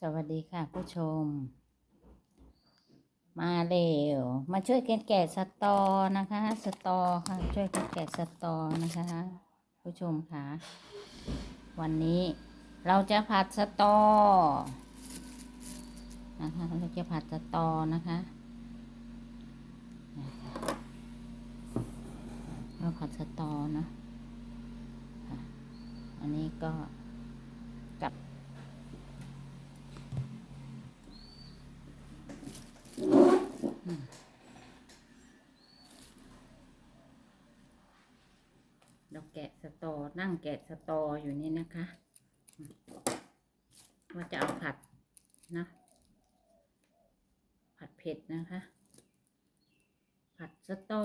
สวัสดีค่ะผู้ชม มาเร็ว มาช่วยกันแกะสตอนะคะ สตอค่ะ ช่วยกันแกะสตอนะคะ ผู้ชมค่ะ วันนี้เราจะผัดสตอ นะคะ เราจะผัดสตอนะคะเราผัดสตอนะค่ะอันนี้ก็กับ เราแกะสตอ นั่ง แกะสตออยู่นี่นะคะ ว่าจะเอาผัดนะ ผัดเผ็ดนะคะ ผัดสตอ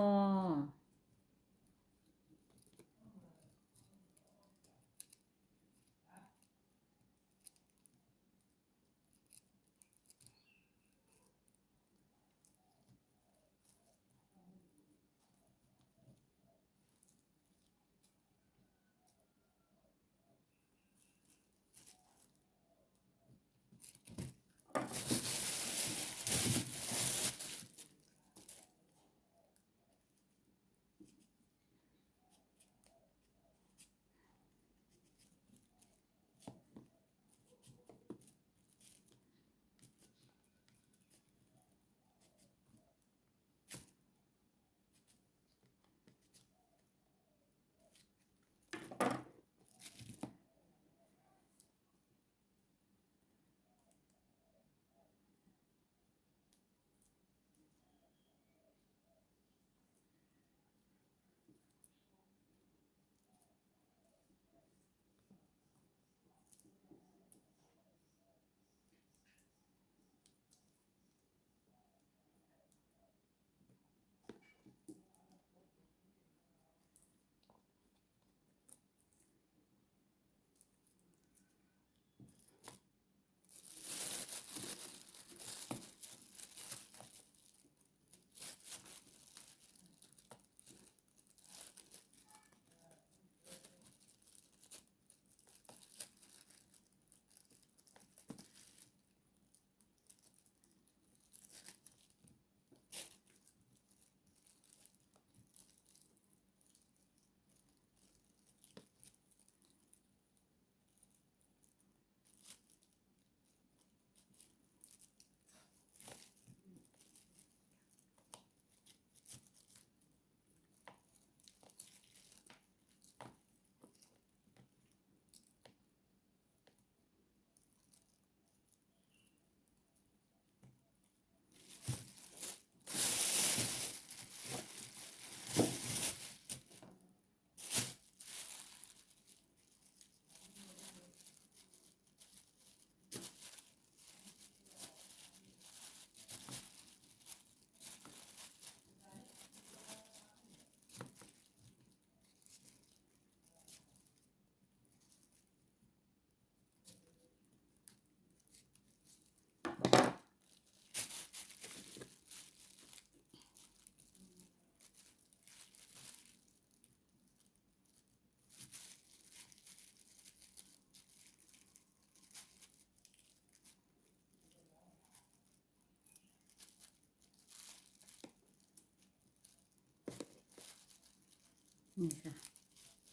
นี่ค่ะ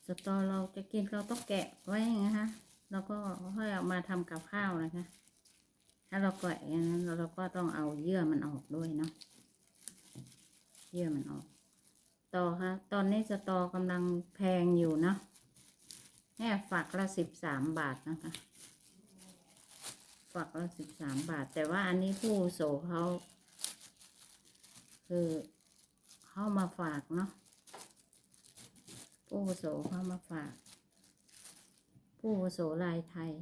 สตอเราจะกินเราต้องแกะไว้นะคะแล้วก็ค่อยเอามาทำกับข้าวนะคะ ถ้าเราแกะอย่างนั้นเราก็ต้องเอาเยื่อมันออกด้วยเนาะ เยื่อมันออก ต่อค่ะ ตอนนี้สตอกำลังแพงอยู่เนาะแค่ฝักละสิบสามบาทนะคะฝักละสิบสามบาท แต่ว่าอันนี้ผู้โสเขาคือเข้ามาฝากเนาะ ผู้วุโสเข้ามาฝาก ผู้วุโสลายไทย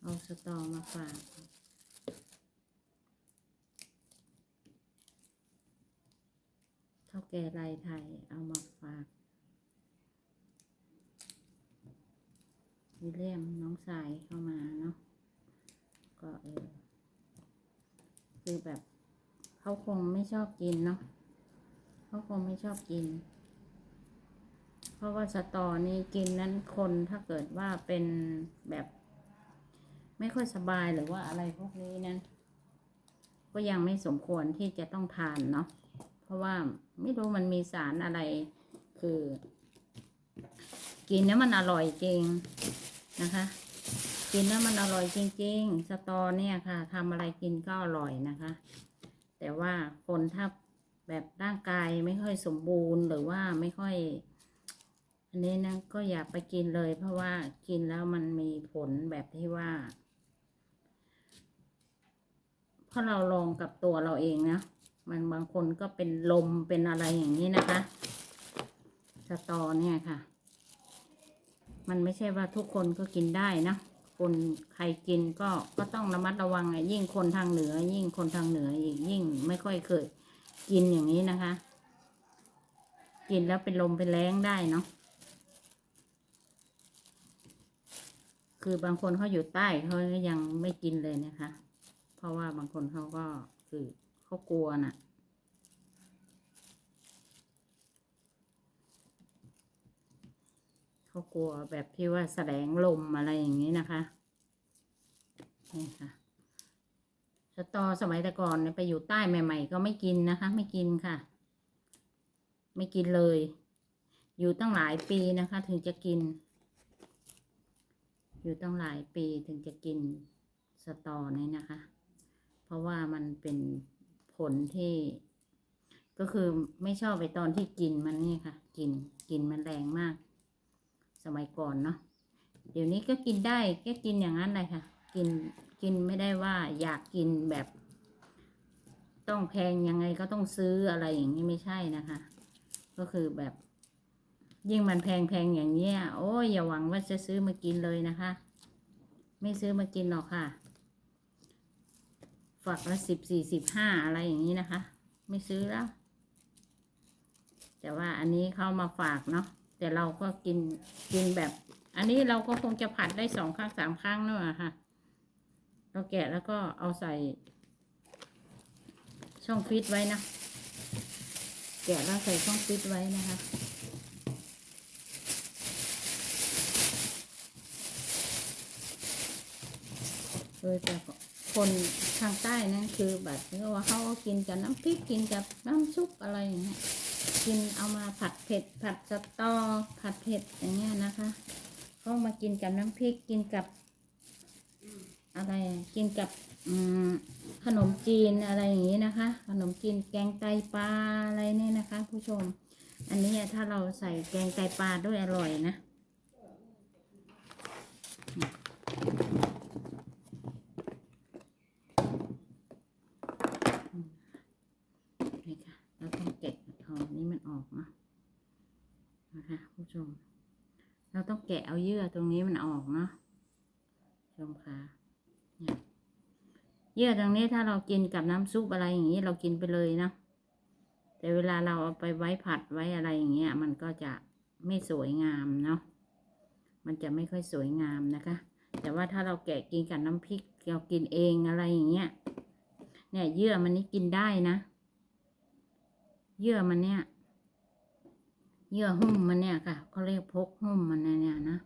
เอาสตอมาฝากเท่าแก่ลายไทยเอามาฝากวิเลียมน้องสายเข้ามาเนาะก็เออคือแบบเขาคงไม่ชอบกินเนาะเขาคงไม่ชอบกิน เพราะว่าสตอนี่กินนั้นคนถ้าเกิดว่าเป็นแบบไม่ค่อยสบายหรือว่าอะไรพวกนี้นั้นก็ยังไม่สมควรที่จะต้องทานเนาะเพราะว่าไม่รู้มันมีสารอะไร คือ กินแล้วมันอร่อยจริงนะคะ กินแล้วมันอร่อยจริง ๆ สตอเนี่ยค่ะทำอะไรกินก็อร่อยนะคะ แต่ว่าคนถ้าแบบร่างกายไม่ค่อยสมบูรณ์หรือว่าไม่ค่อย อันนี้นะก็อย่าไปกินเลย เพราะว่ากินแล้วมันมีผลแบบที่ว่าเพราะเราลองกับตัวเราเองนะมันบางคนก็เป็นลมเป็นอะไรอย่างนี้นะคะสตอเนี่ยค่ะ มันไม่ใช่ว่าทุกคนก็กินได้นะคนใครกินก็ก็ต้องระมัดระวังอะยิ่งคนทางเหนือ ยิ่งคนทางเหนืออีกยิ่งไม่ค่อยเคยกินอย่างนี้นะคะ กินแล้วเป็นลมเป็นแรงได้เนาะ คือบางคนเขาอยู่ใต้เขายังไม่กินเลยนะคะ เพราะว่าบางคนเขาก็คือเขากลัวน่ะเขากลัวแบบที่ว่าแสลงลมอะไรอย่างนี้นะคะนี่ค่ะสตอสมัยแต่ก่อนเนี่ยไปอยู่ใต้ใหม่ ๆ ก็ไม่กินนะคะ ไม่กินค่ะ ไม่กินเลย อยู่ตั้งหลายปีนะคะ ถึงจะกิน อยู่ตั้งหลายปีถึงจะกินสตอนี้นะคะ เพราะว่ามันเป็นผลที่ ก็คือไม่ชอบไปตอนที่กินมันนี่ค่ะ กินกินมันแรงมาก สมัยก่อนเนาะเดี๋ยวนี้ก็กินได้ก็กินอย่างนั้นเลยค่ะ กินกินไม่ได้ว่าอยากกินแบบ ต้องแพงยังไงก็ต้องซื้ออะไรอย่างนี้ไม่ใช่นะคะ ก็คือแบบ ยิ่งมันแพงแพงอย่างเนี้ย โอ้ยอย่าหวังว่าจะซื้อมากินเลยนะคะ ไม่ซื้อมากินหรอกค่ะ ฝักละสิบสี่สิบห้าอะไรอย่างนี้นะคะ ไม่ซื้อแล้ว แต่ว่าอันนี้เข้ามาฝากเนาะ แต่เราก็กินกินแบบ อันนี้เราก็คงจะผัดได้สองครั้งสามครั้งเนอะค่ะ เราแกะแล้วก็เอาใส่ ช่องฟิตไว้นะ แกะแล้วใส่ช่องฟิตไว้นะคะ ยแต่คนทางใต้นั่นคือแบบเรียกว่าเขาก็กินกับน้ำพริกกินกับน้ำซุปอะไรอย่างเงี้ยกินเอามาผัดเผ็ด ผัดสตอผัดเผ็ดอย่างเงี้ยนะคะก็มากินกับน้ำพริกกินกับอะไรกินกับอขนมจีนอะไรอย่างนี้นะคะ ขนมจีนแกงไตปลาอะไรเนี่ยนะคะ ผู้ชม อันนี้ถ้าเราใส่แกงไตปลาด้วยอร่อยนะ นี่ค่ะ เราต้องแกะเอานี้มัน ออกนะนะคะผู้ชม เราต้องแกะเอาเยื่อตรงนี้มันออกเนาะชมค่ะเนี่ยเยื่อตรงนี้ถ้าเรากินกับน้ำซุปอะไรอย่างนี้เรากินไปเลยนะแต่เวลาเราเอาไปไว้ผัดไว้อะไรอย่างเงี้ย มันก็จะไม่สวยงามเนาะมันจะไม่ค่อยสวยงามนะคะ แต่ว่าถ้าเราแกะกินกับน้ำพริกเรากินเองอะไรอย่างเงี้ยเนี่ยเยื่อมันนี่กินได้นะ เยื่อมันเนี่ย เยื่อหุ้มมันเนี่ยค่ะเขาเรียกพกหุ้มมันเนี่ยนะ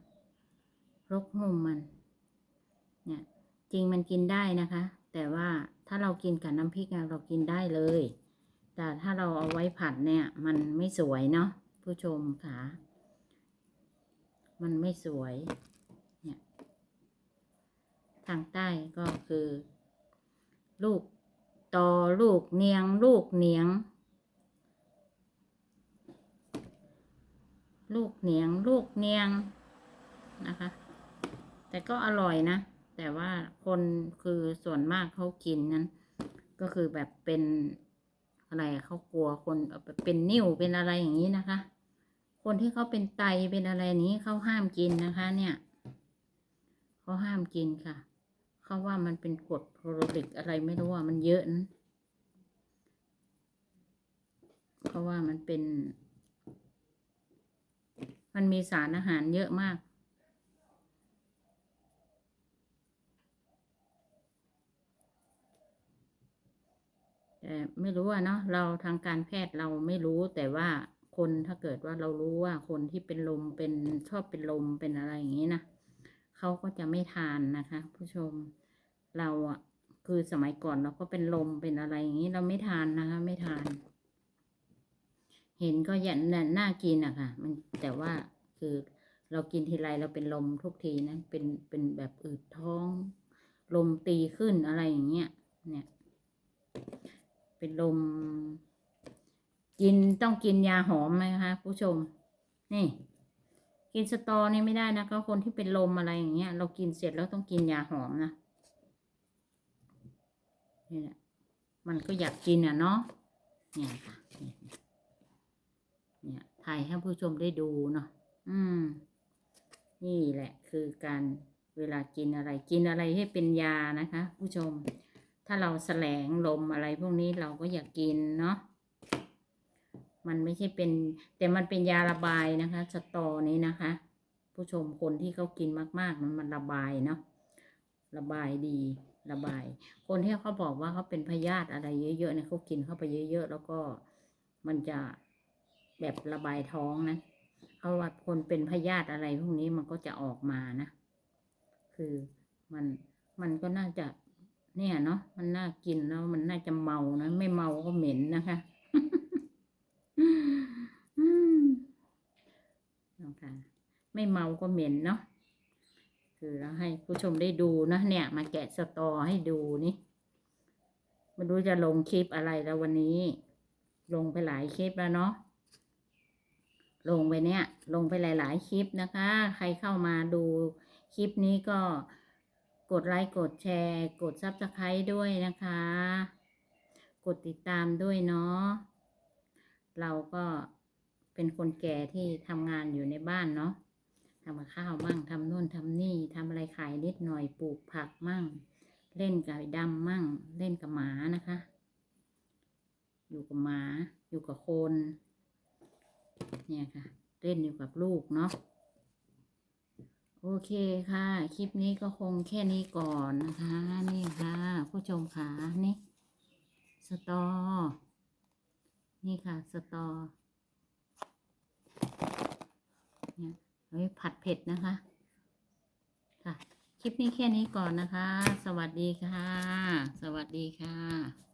พกหุ้มมัน เนี่ย จริงมันกินได้นะคะ แต่ว่าถ้าเรากินกับน้ำพริกเรากินได้เลย แต่ถ้าเราเอาไว้ผัดเนี่ย มันไม่สวยเนาะผู้ชมค่ะ มันไม่สวย เนี่ย ทางใต้ก็คือ ลูกตอลูกเนียง ลูกเนียง ลูกเหนียง ลูกเนียงนะคะ แต่ก็อร่อยนะ แต่ว่าคนคือส่วนมากเขากินนั้น ก็คือแบบเป็นอะไรเขากลัวคนเป็นนิ่วเป็นอะไรอย่างนี้นะคะ คนที่เขาเป็นไตเป็นอะไรนี้เขาห้ามกินนะคะ เนี่ยเขาห้ามกินค่ะเขาว่ามันเป็นกรดโคลอริกอะไรไม่รู้ว่ามันเยอะนะเพราะว่ามันเป็น มันมีสารอาหารเยอะมาก แต่ไม่รู้อะเนาะเราทางการแพทย์เราไม่รู้แต่ว่าคนถ้าเกิดว่าเรารู้ว่าคนที่เป็นลมเป็นชอบเป็นลมเป็นอะไรอย่างนี้นะเขาก็จะไม่ทานนะคะ ผู้ชมเราอะคือสมัยก่อนเราก็เป็นลมเป็นอะไรอย่างนี้เราไม่ทานนะคะ ไม่ทาน เห็นก็ยันน่ะน่ากินอะค่ะ มันแต่ว่าคือเรากินทีไรเราเป็นลมทุกทีนะ เป็นเป็นแบบอืดท้อง ลมตีขึ้นอะไรอย่างเงี้ย เนี่ย เป็นลม กินต้องกินยาหอมไหมคะผู้ชม นี่ กินสตอนี่ไม่ได้นะก็คนที่เป็นลมอะไรอย่างเงี้ย เรากินเสร็จแล้วต้องกินยาหอมนะนี่แหละมันก็อยากกินอะเนาะเนี่ยค่ะ เนี่ยถ่ายให้ผู้ชมได้ดูเนาะอืม นี่แหละคือการเวลากินอะไรกินอะไรให้เป็นยานะคะ ผู้ชม ถ้าเราแสลงลมอะไรพวกนี้เราก็อยากกินเนาะมันไม่ใช่เป็น แต่มันเป็นยาระบายนะคะสตอนี้นะคะ ผู้ชมคนที่เขากินมากๆมันมันระบายเนาะระบายดีระบาย คนที่เขาบอกว่าเขาเป็นพยาธิอะไรเยอะๆเนี่ยเขากินเข้าไปเยอะ ๆ แล้วก็มันจะ แบบระบายท้องนะเขาว่าคนเป็นพยาธิอะไรพวกนี้มันก็จะออกมานะ คือมันมันก็น่าจะ เนี่ยเนาะมันน่ากินแล้วมันน่าจะเมานะไม่เมาก็เหม็นนะคะนะคะไม่เมาก็เหม็นเนาะคือเราให้ผู้ชมได้ดูนะเนี่ย มาแกะสตอให้ดูนี่ไม่รู้จะลงคลิปอะไรแล้ววันนี้ ลงไปหลายคลิปแล้วเนาะ ลงไปเนี่ยลงไปหลาย ๆ คลิปนะคะ ใครเข้ามาดูคลิปนี้ก็กดไลค์กดแชร์ กดซับสไครต์ด้วยนะคะ กดติดตามด้วยเนาะเราก็เป็นคนแก่ที่ทำงานอยู่ในบ้านเนาะทำกับข้าวมั่งทำนู่นทำนี่ทำอะไรขายนิดหน่อยปลูกผักมั่ง เล่นกับดำมั่ง เล่นกับหมานะคะ อยู่กับหมา อยู่กับคน เนี่ยค่ะ เล่นอยู่กับลูกเนาะโอเคค่ะ คลิปนี้ก็คงแค่นี้ก่อนนะคะ นี่ค่ะ ผู้ชมค่ะนี่ สตอ นี่ค่ะ สตอเนี่ยเฮ้ยผัดเผ็ดนะคะ ค่ะ คลิปนี้แค่นี้ก่อนนะคะ สวัสดีค่ะ สวัสดีค่ะ